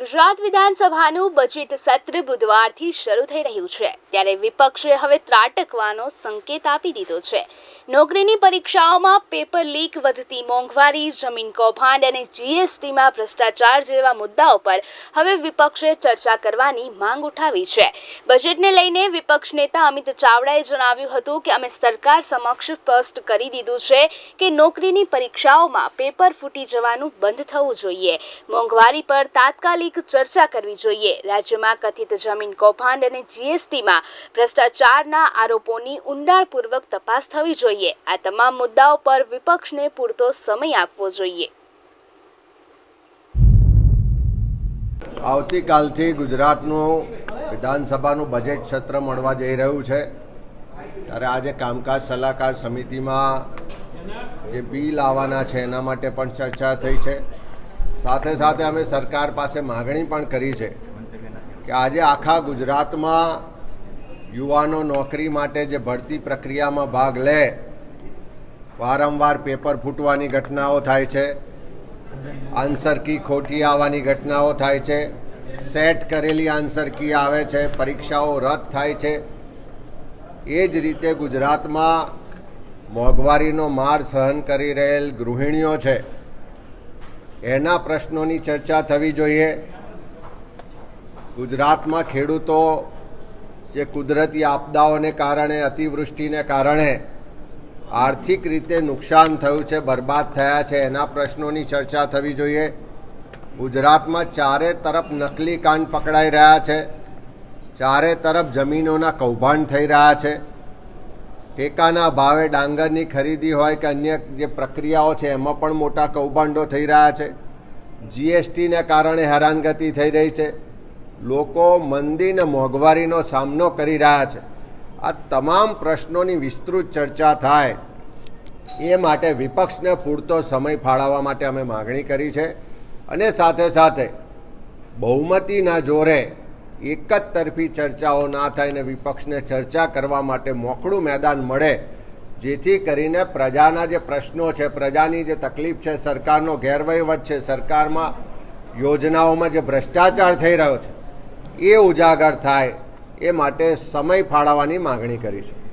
ગુજરાત વિધાનસભાનું બજેટ સત્ર બુધવારથી શરૂ થઈ રહ્યું છે. ત્યારે વિપક્ષે હવે ત્રાટકવાનો સંકેત આપી દીધો છે. નોકરીની પરીક્ષાઓમાં પેપર લીક વધતી મોંઘવારી, જમીન કૌભાંડ અને જીએસટીમાં ભ્રષ્ટાચાર જેવા મુદ્દાઓ પર હવે વિપક્ષે ચર્ચા કરવાની માંગ ઉઠાવી છે. બજેટને લઈને વિપક્ષ નેતા અમિત ચાવડાએ જણાવ્યું હતું કે અમે સરકાર સમક્ષ સ્પષ્ટ કરી દીધું છે કે નોકરીની પરીક્ષાઓમાં પેપર ફૂટી જવાનું બંધ થવું જોઈએ. મોંઘવારી પર તાત્કાલિક ચર્ચા કરવી જોઈએ. રાજ્યમાં કથિત જમીન કૌભાંડ અને જીએસટીમાં ભ્રષ્ટાચારના આરોપોની ઊંડાણપૂર્વક તપાસ થવી જોઈએ. આ તમામ મુદ્દાઓ પર વિપક્ષને પૂરતો સમય આપવો જોઈએ. આવતીકાલથી ગુજરાતનું વિધાનસભાનું બજેટ સત્ર મળવા જઈ રહ્યું છે. ત્યારે આજે કામકાજ સલાહકાર સમિતિમાં જે બિલ આવવાના છે એના માટે પણ ચર્ચા થઈ છે. સાથે સાથે અમે સરકાર પાસે માગણી પણ કરી છે કે આજે આખા ગુજરાતમાં યુવાનો નોકરી માટે જે ભરતી પ્રક્રિયામાં ભાગ લે, વારંવાર પેપર ફૂટવાની ઘટનાઓ થાય છે આન્સર કી ખોટી આવવાની ઘટનાઓ થાય છે, સેટ કરેલી આન્સર કી આવે છે, પરીક્ષાઓ રદ થાય છે. એ જ રીતે ગુજરાતમાં મોંઘવારીનો માર સહન કરી રહેલ ગૃહિણીઓ છે. એના પ્રશ્નોની ચર્ચા થવી જોઈએ. ગુજરાતમાં ખેડૂતો જે કુદરતી આપદાઓને કારણે, અતિવૃષ્ટિને કારણે આર્થિક રીતે નુકસાન થયું છે, બરબાદ થયા છે, એના પ્રશ્નોની ચર્ચા થવી જોઈએ. ગુજરાતમાં ચારે તરફ નકલી કાંડ પકડાઈ રહ્યા છે. ચારે તરફ જમીનોના કૌભાંડ થઈ રહ્યા છે. ટેકાના ભાવે ડાંગરની ખરીદી હોય કે અન્ય જે પ્રક્રિયાઓ છે, એમાં પણ મોટા કૌભાંડો થઈ રહ્યા છે. જીએસટીને કારણે હેરાનગતિ થઈ રહી છે. લોકો મંદી અને મોંઘવારીનો સામનો કરી રહ્યા છે. આ તમામ પ્રશ્નોની વિસ્તૃત ચર્ચા થાય. એ માટે વિપક્ષને પૂરતો સમય ફાળવવા માટે અમે માગણી કરી છે. અને સાથે સાથે બહુમતીના જોરે એક જ તરફી ચર્ચાઓ ના થાય અને વિપક્ષને ચર્ચા કરવા માટે મોકળું મેદાન મળે, જેથી કરીને પ્રજાના જે પ્રશ્નો છે, પ્રજાની જે તકલીફ છે, સરકારનો ગેરવહીવટ છે, સરકારમાં યોજનાઓમાં જે ભ્રષ્ટાચાર થઈ રહ્યો છે, એ ઉજાગર થાય એ માટે સમય ફાળવવાની માગણી કરી છે.